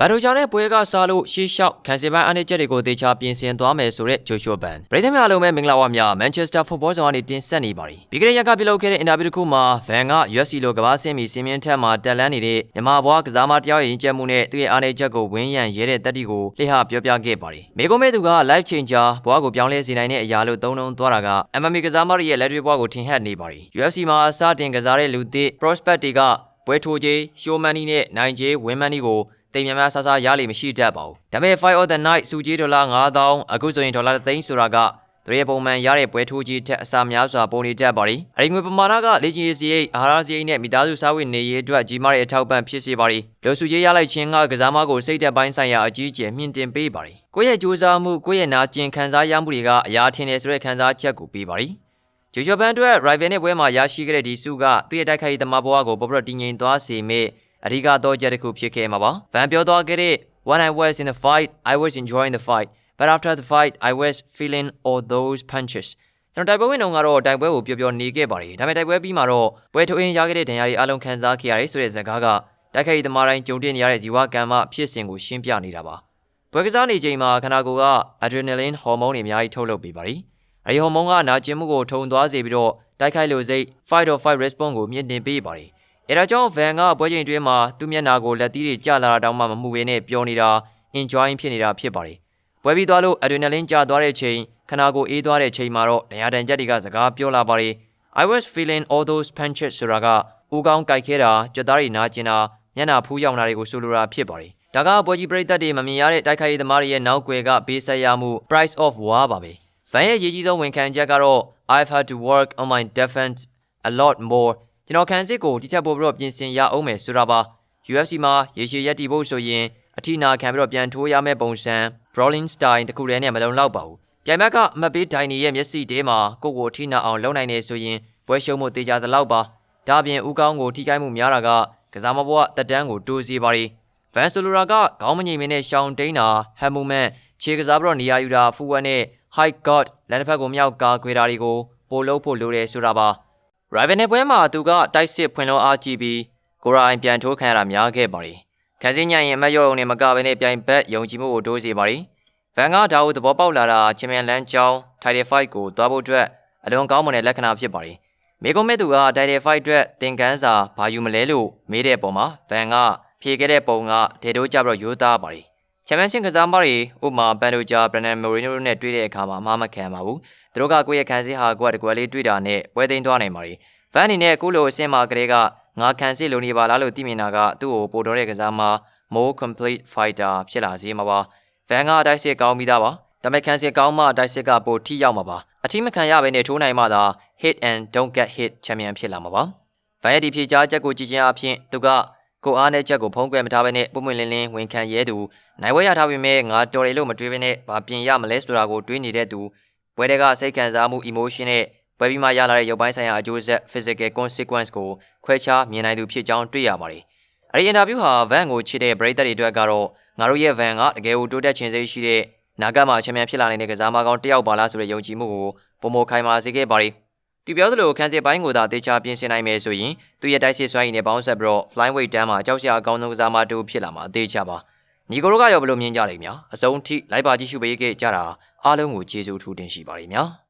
ဘတ်တိုချာနဲ့ပွဲကစားလို့ရှေ့လျှောက်ခံစစ်ပိုင်းအနေချက်တွေကိုတေချာပြင်ဆင်သွားမယ်ဆိုတဲ့ဂျိုရှိုဘန်ပရိသတ်များအားလုံးပဲမင်္ဂလာပါများမန်ချက်စတာဖုတ်ဘောဆောင်ကနေတင်ဆက်နေပါတယ်ပြီးခဲ့တဲ့ရက်ကပြုလုပ်ခဲ့တဲ့အင်တာဗျူးတစ်ခုမှာဗန်က UFC လိုကမ္ဘာ့ဆင်းမီစင်မြင့်ထက်မှာတက်လန်းနေတဲ့မြန်မာဘွားကစားမတယောက်ရဲ့ရင်ကျက်မှုနဲ့သူ့ရဲ့အားနည်းချက်ကိုဝင်းရံရဲတဲ့တက်တီကိုလှည့်ဟပြောပြခဲ့ပါတယ်မေကုံမဲသူက live changer ဘွားကိုပြောင်းလဲစေနိုင်တဲ့အရာလို့သုံးလုံးသွားတာက MMA ကစားမရဲ့လက်တွေဘွားကိုထင်ဟပ်နေပါတယ် UFC မှာစတင်ကစားတဲ့လူသစ် prospect တွေကပွဲထိုးကြီးရှိုးမန်နီနဲ့နိုင်ကြီးဝင်းမန်နီကို တိမ်များများဆဆရလိမ့်မရှိတတ်ပါဘူး။ဒါပေမဲ့ Fight of the Night စုကြီးဒေါ်လာ9000အခုဆိုရင်ဒေါ်လာ3သိန်းဆိုတာကသူရဲ့ပုံမှန်ရတဲ့ပွဲထိုးကြီးထက်အစာများစွာပိုနေတတ်ပါလိ။အဲဒီငွေပမာဏကလေ့ကျင့်ရေးစရိတ်အာဟာရစရိတ်နဲ့မိသားစုစားဝတ်နေရေးအတွက်ကြီးမားတဲ့အထောက်ပံ့ဖြစ်စေပါလိ။လူစုကြီးရလိုက်ခြင်းကကစားမကိုစိတ်သက်ပိုင်းဆိုင်ရာအကြီးအကျယ်မြင့်တင်ပေးပါလိ။ကိုယ့်ရဲ့ကြိုးစားမှုကိုယ့်ရဲ့နာကျင်ခံစားရမှုတွေကအရာထင်တယ်ဆိုတဲ့ခံစားချက်ကိုပေးပါလိ။ဂျိုဂျိုဘန်အတွက် rival နဲ့ပွဲမှာရရှိခဲ့တဲ့ဒီစုကသူ့ရဲ့တိုက်ခိုက်ရေးသမားဘဝကိုပေါ်ပြတည်ငြိမ်သွားစေမဲ့ အဓိကတော့ချက်တစ်ခုဖြစ်ခဲ့မှာပါ။ဗန်ပြောသွားခဲ့တဲ့ When I was in the fight, I was enjoying the fight, but after the fight, I was feeling all those punches. ကျွန်တော်တိုက်ပွဲဝင်တော့ကတော့တိုက်ပွဲကိုပျော်ပျော်နေခဲ့ပါတယ်။ဒါပေမဲ့တိုက်ပွဲပြီးမှာတော့ပွဲထိုးရင်ရခဲ့တဲ့ဒဏ်ရာတွေအလုံးခံစားခဲ့ရတယ်ဆိုတဲ့ဇာတ်ကားကတိုက်ခိုက်ရေးသမားတိုင်းကြုံတွေ့နေရတဲ့ဇီဝကံမဖြစ်စဉ်ကိုရှင်းပြနေတာပါ။ပွဲကစားနေချိန်မှာခန္ဓာကိုယ်က adrenaline ဟော်မုန်းတွေအများကြီးထုတ်လုပ်ပေးပါတယ်။အဲဒီဟော်မုန်းကနာကျင်မှုကိုထုံသွားစေပြီးတော့တိုက်ခိုက်လို့စိတ် fight or fight response ကိုမြင့်တင်ပေးပါတယ်။ အဲဒါကြောင့် Van ကပွဲချိန်တွင်းမှာသူ့မျက်နှာကိုလက်သီးတွေကျလာတာတောင်မှမမှုဘဲနဲ့ပျော်နေတာ enjoying ဖြစ်နေတာဖြစ်ပါတယ်။ပွဲပြီးသွားလို့ adrenaline ကျသွားတဲ့ချိန်ခန္ဓာကိုယ်အေးသွားတဲ့ချိန်မှာတော့နေရာတန်ချက်တွေကစကားပြောလာပါတယ်။ I was feeling all those punches ဆိုတာကဦးကောင်းကြိုက်ခဲတာကြွက်သားတွေနာကျင်တာမျက်နှာဖူးယောင်တာတွေကိုဆိုလိုတာဖြစ်ပါတယ်။ဒါကပွဲကြီးပရိသတ်တွေမမြင်ရတဲ့တိုက်ခိုက်ရေးသမားတွေရဲ့နောက်ွယ်ကပေးဆက်ရမှု price of war ပါပဲ။ Van ရဲ့ရေးကြီးဆုံးဝန်ခံချက်ကတော့ I've had to work on my defense a lot more ကျွန်တော်ခံစစ်ကိုတိကျပို့ပြီးတော့ပြင်ဆင်ရအောင်မယ်ဆိုတာပါ UFC မှာရေရှည်ရက်တည်ဖို့ဆိုရင်အထိနာခံပြီးတော့ပြန်ထိုးရမယ့်ပုံစံ brawling style တခုတည်းနဲ့မလုံလောက်ပါဘူးပြိုင်ဘက်ကအမတ်ပေးဒိုင်နီရဲ့မျက်စိတဲမှာကိုယ့်ကိုထိနာအောင်လုပ်နိုင်နေဆိုရင်ပွဲရှုံးမှုတေချာသလောက်ပါဒါပြင်ဦးကောင်းကိုထိခိုက်မှုများတာကကစားမဘွားတက်တန်းကိုတိုးစီပါရီဗန်ဆိုလိုရာကခေါင်းမငိမ့်မင်းနဲ့ရှောင်းတိန်တာဟမ်မူမန်ခြေကစားပြီးတော့နေရာယူတာဖူဝက်နဲ့ high god လက်တစ်ဖက်ကိုမြောက်ကာခွေတာတွေကိုပိုလို့ဖို့လိုတယ်ဆိုတာပါ rival နဲ့ပွဲမှာသူကတိုက်စစ်ဖွင့်လို့အားကြည့်ပြီးကိုရိုင်းပြန်ထိုးခံရတာများခဲ့ပါရီခံစင်းညံရင်အမတ်ရောုံနဲ့မကဘဲနဲ့ပြိုင်ဘက်ယုံကြည်မှုကိုတိုးစေပါရီဗန်ကဒါကိုသဘောပေါက်လာတာချန်ပီယံလန်ကျောင်း Title Fight ကိုတွားဖို့အတွက်အလွန်ကောင်းမွန်တဲ့လက္ခဏာဖြစ်ပါရီမေကွန်မဲ့သူက Title Fight အတွက်သင်ခန်းစာဘာယူမလဲလို့မေးတဲ့ပုံမှာဗန်ကဖြေခဲ့တဲ့ပုံကဒေတိုးကြပြီးတော့ရိုးသားပါရီ ချန်ပီယံရှင်းကစားမတွေဥမာဘန်ဒိုဂျာဘရန်နန်မိုရီနိုတို့နဲ့တွေ့တဲ့အခါမှာအမှားမခံပါဘူးသူတို့ကကိုယ့်ရဲ့ခံစစ်ဟာကိုယ့်တကွယ်လေးတွေ့တာနဲ့ပွဲသိမ်းသွားနိုင်ပါရီဗန်အနေနဲ့အခုလိုအဆင့်မှာကလေးကငါခံစစ်လိုနေပါလားလို့သိမြင်တာကသူ့ကိုပို့တော်တဲ့ကစားမှာ more complete fighter ဖြစ်လာစေမှာပါဗန်ကအတိုက်စစ်ကောင်းပြီးသားပါဒါပေမဲ့ခံစစ်ကောင်းမှအတိုက်စစ်ကပိုထိရောက်မှာပါအထီးမခံရဘဲနဲ့ထိုးနိုင်မှသာ hit and don't get hit ချန်ပီယံဖြစ်လာမှာပါဗန်ရဲ့ဒီဖြေကြားချက်ကိုကြည့်ခြင်းအပြင်သူက ကိုအားနဲ့ချက်ကိုဖုံးကွယ်မထားဘဲနဲ့ပုံမှန်လင်းလင်းဝန်ခံရဲသူနိုင်ဝဲရထားပေမဲ့ငါတော်တယ်လို့မတွေးဘဲနဲ့ဘာပြင်ရမလဲဆိုတာကိုတွေးနေတဲ့သူပွဲတွေကစိတ်ခံစားမှု emotion နဲ့ပွဲပြီးမှရလာတဲ့ရုပ်ပိုင်းဆိုင်ရာအကျိုးဆက် physical consequence ကိုခွဲခြားမြင်နိုင်သူဖြစ်ကြောင်းတွေ့ရပါတယ်။အဲဒီအင်တာဗျူးဟာ Van ကိုချစ်တဲ့ပရိသတ်တွေအတွက်ကတော့ငါတို့ရဲ့ Van ကတကယ်ကိုတိုးတက်ခြင်းစိတ်ရှိတဲ့နာဂတ်မှာချန်ပီယံဖြစ်လာနိုင်တဲ့ကစားမကောင်းတစ်ယောက်ပါလားဆိုတဲ့ယုံကြည်မှုကိုပုံမခိုင်မာစေခဲ့ပါတယ်။ သူပြောသလိုခန်းစစ်ပိုင်းကိုသာတေချာပြင်ဆင်နိုင်မယ်ဆိုရင်သူရဲ့တိုက်စစ်စွမ်းရည်နဲ့ပေါင်းဆက်ပြီးတော့ flyweight တန်းမှာကြောက်စရာအကောင်းဆုံးကစားမတူဖြစ်လာမှာအသေးချပါ။ညီကိုတို့ကရောဘယ်လိုမြင်ကြလိမ့်များ။အစုံထိလိုက်ပါကြည့်ရှုပေးခဲ့ကြတာအားလုံးကိုကျေးဇူးထူးတင်ရှိပါတယ်များ။